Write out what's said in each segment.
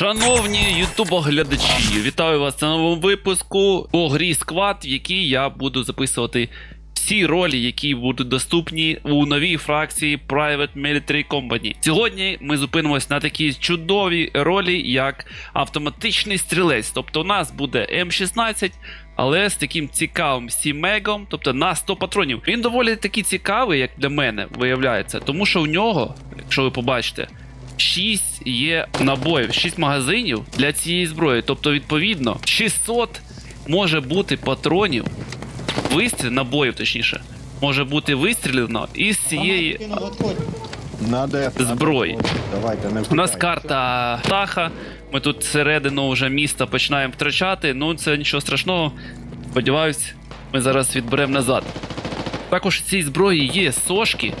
Шановні ютубоглядачі, вітаю вас на новому випуску по грі Squad, в якій я буду записувати всі ролі, які будуть доступні у новій фракції Private Military Company. Сьогодні ми зупинимось на такій чудовій ролі, як автоматичний стрілець. Тобто у нас буде М16, але з таким цікавим сімегом, тобто на 100 патронів. Він доволі таки цікавий, як для мене, виявляється, тому що у нього, якщо ви побачите. 6 є набоїв, 6 магазинів для цієї зброї. Тобто, відповідно, 600 може бути патронів, вистріл, набоїв, точніше, може бути вистрілено із цієї. Надо Зброї. Давайте, не У нас карта Таха. Ми тут середину вже міста починаємо втрачати. Ну, це нічого страшного. Сподіваюсь, ми зараз відберемо назад. Також в цій зброї є сошки,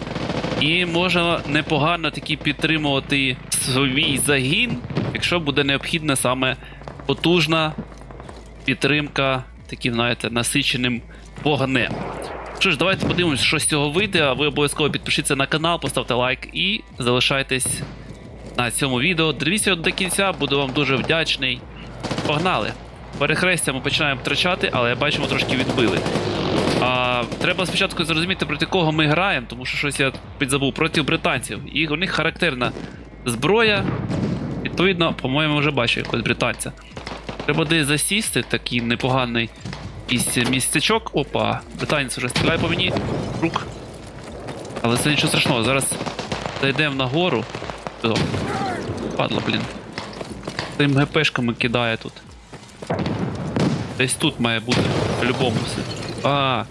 і можна непогано таки підтримувати свій загін, якщо буде необхідна саме потужна підтримка, таким, знаєте, насиченим вогнем. Що ж, давайте подивимось, що з цього вийде. А ви обов'язково підпишіться на канал, поставте лайк і залишайтесь на цьому відео. Дивіться до кінця, буду вам дуже вдячний. Погнали! Перехрестя ми починаємо втрачати, але бачимо, трошки відбили. Треба спочатку зрозуміти, проти кого ми граємо, тому що щось я підзабув проти британців. І у них характерна зброя. Відповідно, по-моєму, вже бачу якогось британця. Треба десь засісти, такий непоганий якийсь містечок. Опа, британець вже стріляє по мені. Рук. Але це нічого страшного. Зараз зайдемо на гору. О, Падла, блін. Тим ГПшками кидає тут. Десь тут має бути. По-любому все. А.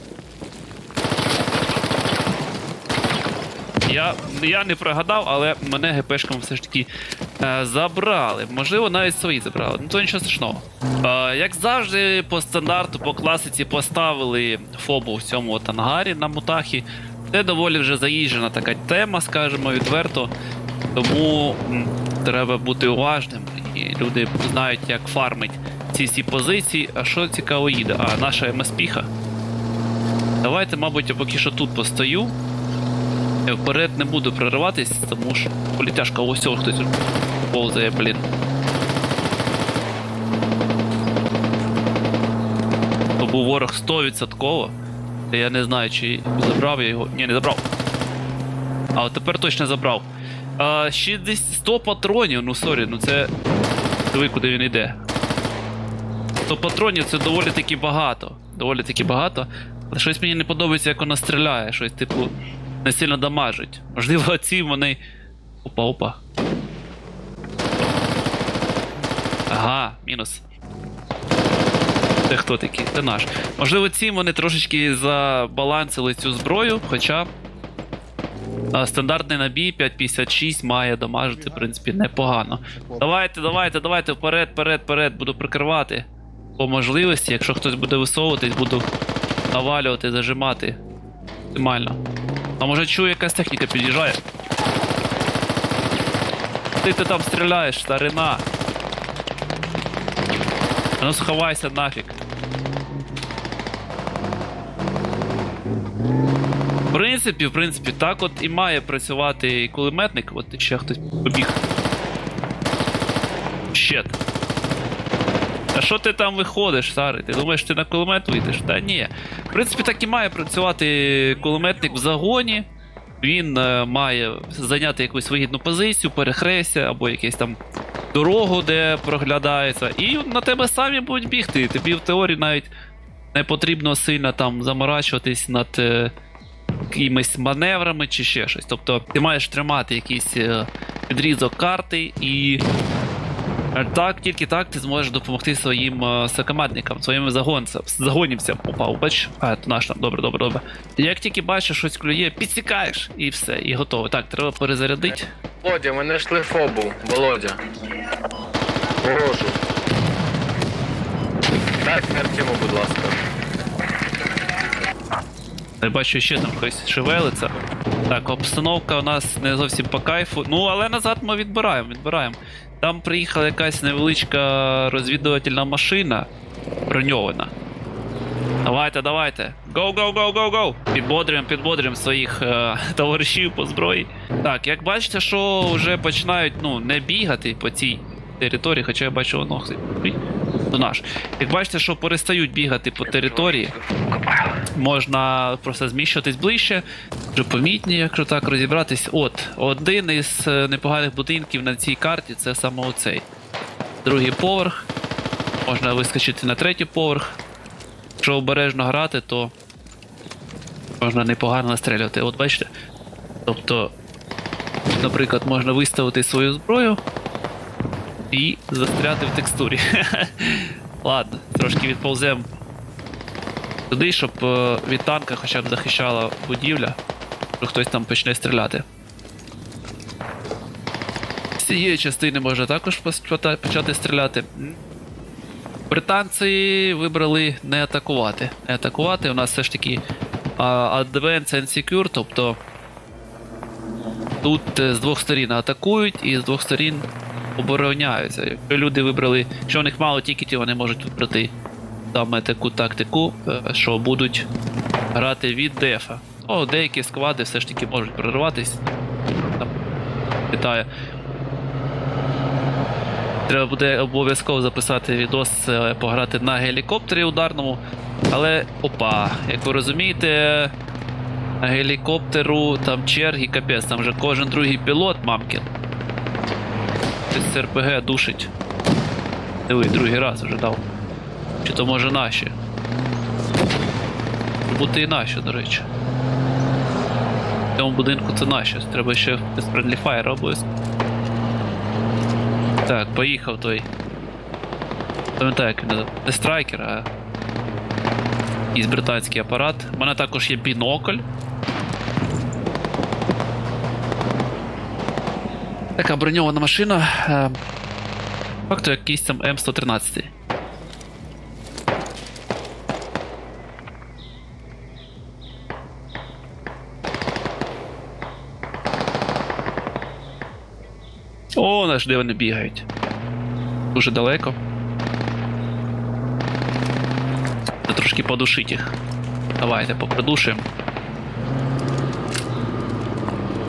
Я, я не прогадав, але мене ГПшками все ж таки е, забрали. Можливо, навіть свої забрали. Ну то нічого страшного. Е, як завжди, по стандарту, по класиці поставили фобу в цьому от ангарі на мутахі. Це доволі вже заїжджена така тема, скажімо, відверто. Тому м, треба бути уважним. І люди знають, як фармить ці всі позиції. А що цікаво їде? А наша МСПіха. Давайте, мабуть, я поки що тут постою. Вперед не буду прориватись, тому що політяшка ось цього хтось повзає, блін. То був ворог 100%. Та я не знаю, чи забрав я його. Ні, не забрав. А от тепер точно забрав. А, 60, 100 патронів, ну сорі, ну це. Диви, куди він йде. 100 патронів це доволі таки багато. Доволі таки багато. Але щось мені не подобається, як вона стріляє. Щось, типу, не сильно дамажить. Можливо, ці вони. Опа, опа. Ага, мінус. Це хто такий? Це наш. Можливо, ці вони трошечки забалансили цю зброю, хоча. а, Стандартний набій 5.56 має дамажити, в принципі, непогано. Давайте, давайте, давайте, вперед, вперед, вперед, буду прикривати. По можливості, якщо хтось буде висовуватись, буду навалювати, зажимати. Оптимально. А може чую, якась техніка під'їжджає. Ти ти там стріляєш, старина. Ну сховайся нафіг. В принципі, в принципі, так от і має працювати кулеметник. От ще хтось побіг. Щет. А що ти там виходиш, старий? Ти думаєш, ти на кулемет вийдеш? Та ні. В принципі, так і має працювати кулеметник в загоні. Він е, має зайняти якусь вигідну позицію, перехрестя або якесь там дорогу, де проглядається. І на тебе самі будуть бігти. Тобі в теорії навіть не потрібно сильно там заморачуватись над е, якимись маневрами чи ще щось. Тобто ти маєш тримати якийсь е, відрізок карти і. Так, тільки так ти зможеш допомогти своїм е, сокомандникам, своїм загонцям, загонівцям. Опа, бач, а, то наш там, добре, добре, добре. Як тільки бачиш щось клює, підсікаєш і все, і готово. Так, треба перезарядити. Володя, ми знайшли фобу, Володя. Ворожу. Так, Артему, будь ласка. Я бачу, ще там хтось шевелиться. Так, обстановка у нас не зовсім по кайфу. Ну, але назад ми відбираємо, відбираємо. Там приїхала якась невеличка розвідувальна машина броньована. Давайте, давайте. Go, go, go, go, go! Підбодрюємо, підбодрюємо своїх е, товаришів по зброї. Так, як бачите, що вже починають ну, не бігати по цій території, хоча я бачу воно. Наш. Як бачите, що перестають бігати по території, можна просто зміщуватись ближче, вже помітні, якщо так розібратись. От, один із е, непоганих будинків на цій карті це саме оцей. Другий поверх. Можна вискочити на третій поверх. Якщо обережно грати, то можна непогано настрілювати. От бачите? Тобто, наприклад, можна виставити свою зброю і застряти в текстурі. Ладно, трошки відповземо туди, щоб е, від танка хоча б захищала будівля, що хтось там почне стріляти. З цієї частини можна також почати стріляти. Британці вибрали не атакувати. Не атакувати. У нас все ж таки Advance and Secure, тобто тут е, з двох сторін атакують і з двох сторін обороняються. Якщо люди вибрали, якщо у них мало тікетів, вони можуть вибрати саме таку тактику, е, що будуть грати від дефа. О, деякі склади все ж таки можуть прорватися. Питає. Треба буде обов'язково записати відос, е, пограти на гелікоптері ударному. Але опа, як ви розумієте, на гелікоптеру там черги, капець, там вже кожен другий пілот, мамкін. З РПГ душить. Диви, другий раз вже дав. Чи то може наші? Бути і наші, до речі. В цьому будинку це наші. Треба ще Friendly Fire обов'язково. Так, поїхав той. Пам'ятаю, як він. Не страйкер, а. Якийсь британський апарат. У мене також є бінокль. Така броньована машина. Е, Факту якийсь там М113. О, наш де вони бігають. Дуже далеко. Треба трошки подушить їх. Давайте попридушуємо.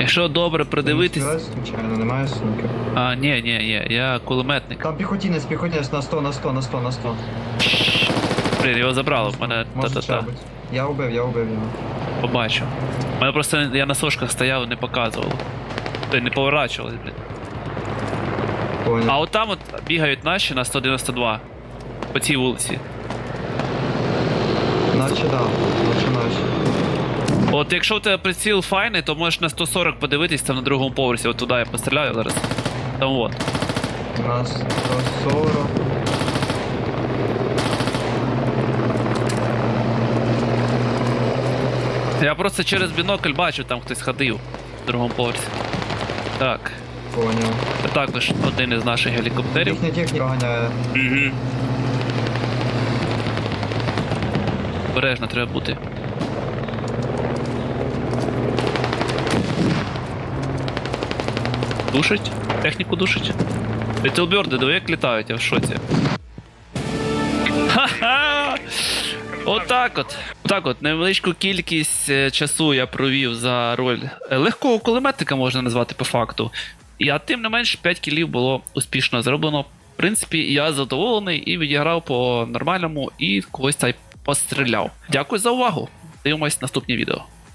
Якщо добре придивитись. Случайно, немає сумки. А, ні, ні, ні, я кулеметник. Там піхотінець, піхотінець на 100, на 100, на 100, на 100. Блін, його забрало, в мене та-та-та. Я убив, я убив його. Побачив. У мене просто я на сошках стояв, не показував. Тобто не поворачувалось, блін. Понял. А от там от бігають наші на 192. По цій вулиці. Наче да, наче наші. От якщо у тебе приціл файний, то можеш на 140 подивитись там на другому поверсі. От туди я постріляю зараз. Там от. Нас 140. Я просто через бінокль бачу, там хтось ходив в другому поверсі. Так. Понял. Це також один із наших гелікоптерів. Їхня техніка ганяє. Угу. Бережно треба бути. Душить? Техніку душить? Літлберди, диви як літають, я в шоці. Ха-ха! Отак от. Отак от, невеличку кількість е, часу я провів за роль е, легкого кулеметника, можна назвати по факту. І а тим не менш 5 кілів було успішно зроблено. В принципі, я задоволений і відіграв по нормальному, і когось цей постріляв. Дякую за увагу. Дивимось наступні відео.